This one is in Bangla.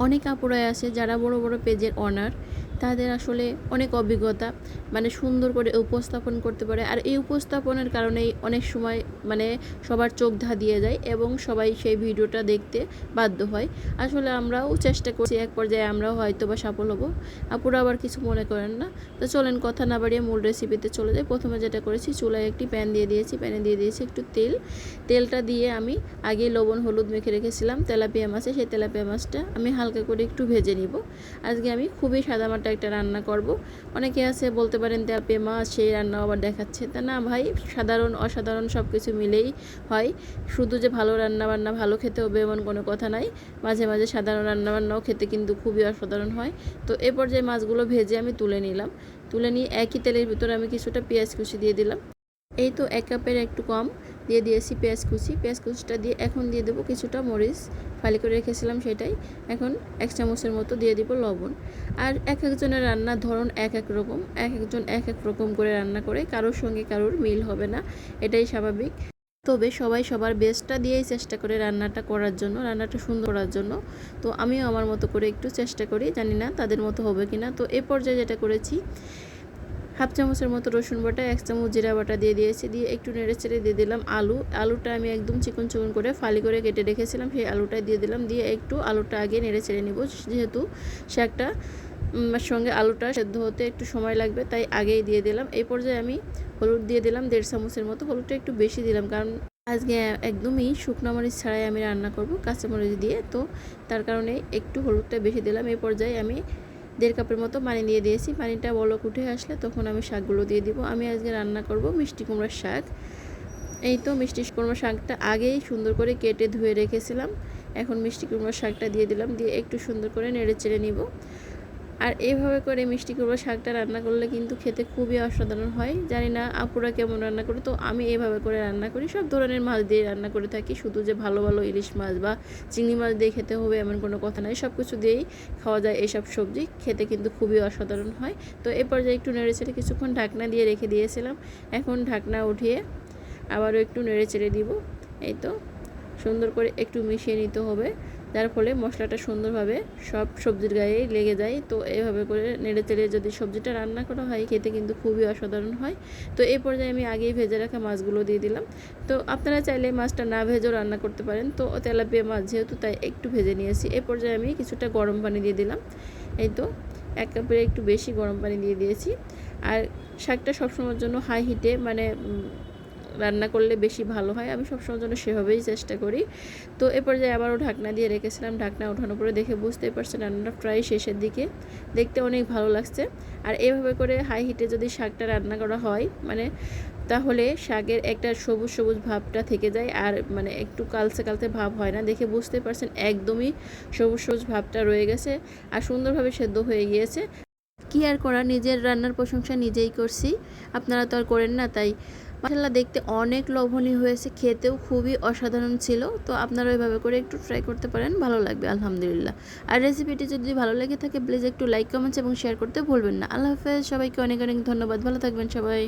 অনেক আপুরাই আছে যারা বড় বড় পেজের অনার তাদের আসলে অনেক অভিজ্ঞতা মানে সুন্দর করে উপস্থাপন করতে পারে। আর এই উপস্থাপনের কারণেই অনেক সময় মানে সবার চোখ ধা দিয়ে যায় এবং সবাই সেই ভিডিওটা দেখতে বাধ্য হয়। আসলে আমরাও চেষ্টা করছি এক পর্যায়ে আমরাও হয়তো বা সফল হব। আপুরা আবার কিছু মনে করেন না। তো চলেন কথা না বাড়িয়ে মূল রেসিপিতে চলে যাই। প্রথমে যেটা করেছি, চুলায় একটি প্যান দিয়ে দিয়েছি। প্যানে দিয়ে দিয়েছি একটু তেল। তেলটা দিয়ে আমি আগে লবণ, হলুদ মেখে রেখেছিলাম। তেলাপিয়া মাছে, সেই তেলাপিয়া মাছটা আমি হালকা করে একটু ভেজে নিব। আজকে আমি খুবই সাদামাটা একটা রান্না করব। অনেকে আছে বলতে পারেন যে আপে মা, সেই রান্না আবার দেখাচ্ছে। তা না ভাই, সাধারণ, অসাধারণ সব কিছু মিলেই হয়। শুধু যে ভালো রান্না বান্না ভালো খেতে হবে এমন কোনো কথা নাই। মাঝে মাঝে সাধারণ রান্না বান্নাও খেতে কিন্তু খুবই অসাধারণ হয়। তো এরপর যে মাছগুলো ভেজে আমি তুলে নিলাম। তুলে নিয়ে একই তেলের ভিতরে আমি কিছুটা পেঁয়াজ কুচি দিয়ে দিলাম। এই তো এক কাপের একটু কম দিয়ে দিয়েছি পেঁয়াজ কুচি। পেঁয়াজ কুচিটা দিয়ে এখন দিয়ে দেবো কিছুটা মরিচ। ফালি করে রেখেছিলাম সেটাই। এখন এক চামচের মতো দিয়ে দিব লবণ। আর এক একজনের রান্নার ধরন এক এক রকম। এক একজন এক এক রকম করে রান্না করে কারোর সঙ্গে কারোর মিল হবে না। এটাই স্বাভাবিক। তবে সবাই সবার বেস্টটা দিয়েই চেষ্টা করে রান্নাটা করার জন্য, রান্নাটা সুন্দর করার জন্য। তো আমিও আমার মতো করে একটু চেষ্টা করি। জানি না তাদের মতো হবে কি না তো এ পর্যায়ে যেটা করেছি হাফ চামচের মতো রসুন বাটা, এক চামচ জিরা বাটা দিয়ে দিয়েছি। দিয়ে একটু নেড়ে চেড়ে দিয়ে দিলাম আলু। আলুটা আমি একদম চিকন চিকন করে ফালি করে কেটে রেখেছিলাম। সেই আলুটা দিয়ে দিলাম। দিয়ে একটু আলুটা আগে নেড়ে চেড়ে নিব। যেহেতু শাকটা সঙ্গে আলুটা সেদ্ধ হতে একটু সময় লাগবে, তাই আগেই দিয়ে দিলাম। এই পর্যায়ে আমি হলুদ দিয়ে দিলাম দেড় চামচের মতো। হলুদটা একটু বেশি দিলাম কারণ আজকে একদমই শুকনো মরিচ ছাড়াই আমি রান্না করব কাঁচামরিচ দিয়ে। তো তার কারণে একটু হলুদটা বেশি দিলাম। এই পর্যায়ে আমি দেড় কাপের মতো পানি দিয়ে দিয়েছি। পানিটা বলক উঠে আসলে তখন আমি শাকগুলো দিয়ে দিব। আমি আজকে রান্না করব মিষ্টি কুমড়ার শাক। এই তো মিষ্টি কুমড়ো শাকটা আগেই সুন্দর করে কেটে ধুয়ে রেখেছিলাম। এখন মিষ্টি কুমড়োর শাকটা দিয়ে দিলাম। দিয়ে একটু সুন্দর করে নেড়ে চেড়ে নিব। আর এইভাবে করে মিষ্টি কুমড়ো শাকটা রান্না করলে কিন্তু খেতে খুবই অসাধারণ হয়। জানি না আপুরা কেমন রান্না করে, তো আমি এইভাবে করে রান্না করি। সব ধরনের মাছ দিয়ে রান্না করে থাকি। শুধু যে ভালো ভালো ইলিশ মাছ বা চিংড়ি মাছ দিয়ে খেতে হবে এমন কোনো কথা নাই। সব কিছু দিয়েই খাওয়া যায় এইসব সবজি। খেতে কিন্তু খুবই অসাধারণ হয়। তো এ পর্যায়ে একটু নেড়ে চেড়ে কিছুক্ষণ ঢাকনা দিয়ে রেখে দিয়েছিলাম। এখন ঢাকনা উঠিয়ে আবারও একটু নেড়ে চেড়ে দিব। এই তো, সুন্দর করে একটু মিশিয়ে নিতে হবে। যার ফলে মশলাটা সুন্দরভাবে সব সবজির গায়েই লেগে যায়। তো এইভাবে করে নেড়ে তেড়ে যদি সবজিটা রান্না করা হয়, খেতে কিন্তু খুবই অসাধারণ হয়। তো এই পর্যায়ে আমি আগেই ভেজে রাখা মাছগুলো দিয়ে দিলাম। তো আপনারা চাইলে মাছটা না ভেজেও রান্না করতে পারেন। তো তেলাপিয়া মাছ যেহেতু, তাই একটু ভেজে নিয়েছি। এই পর্যায়ে আমি কিছুটা গরম পানি দিয়ে দিলাম। এই তো, এক কাপের একটু বেশি গরম পানি দিয়ে দিয়েছি। আর শাকটা সবসময়ের জন্য হাই হিটে মানে রান্না করলে বেশি ভালো হয়। আমি সবসময় জন্য সেভাবেই চেষ্টা করি। তো এ পর্যায়ে আবারও ঢাকনা দিয়ে রেখেছিলাম। ঢাকনা ওঠানোর পরে দেখে বুঝতেই পারছেন রান্নাটা প্রায় শেষের দিকে। দেখতে অনেক ভালো লাগছে। আর এভাবে করে হাই হিটে যদি শাকটা রান্না করা হয় মানে তাহলে শাকের একটা সবুজ সবুজ ভাবটা থেকে যায়। আর মানে একটু কালচে কালচে ভাব হয় না। দেখে বুঝতে পারছেন একদমই সবুজ সবুজ ভাবটা রয়ে গেছে আর সুন্দরভাবে সেদ্ধ হয়ে গিয়েছে। কি আর করা নিজের রান্নার প্রশংসা নিজেই করছি। আপনারা তো আর করেন না, তাই মাসাল্লাহ দেখতে অনেক লোভনীয় হয়েছে, খেতেও খুবই অসাধারণ ছিল। তো আপনারা ওইভাবে করে একটু ট্রাই করতে পারেন, ভালো লাগবে, আলহামদুলিল্লাহ। আর রেসিপিটি যদি ভালো লেগে থাকে প্লিজ একটু লাইক কমেন্টস এবং শেয়ার করতে ভুলবেন না। আল্লাহ হাফেজ, সবাইকে অনেক অনেক ধন্যবাদ। ভালো থাকবেন সবাই।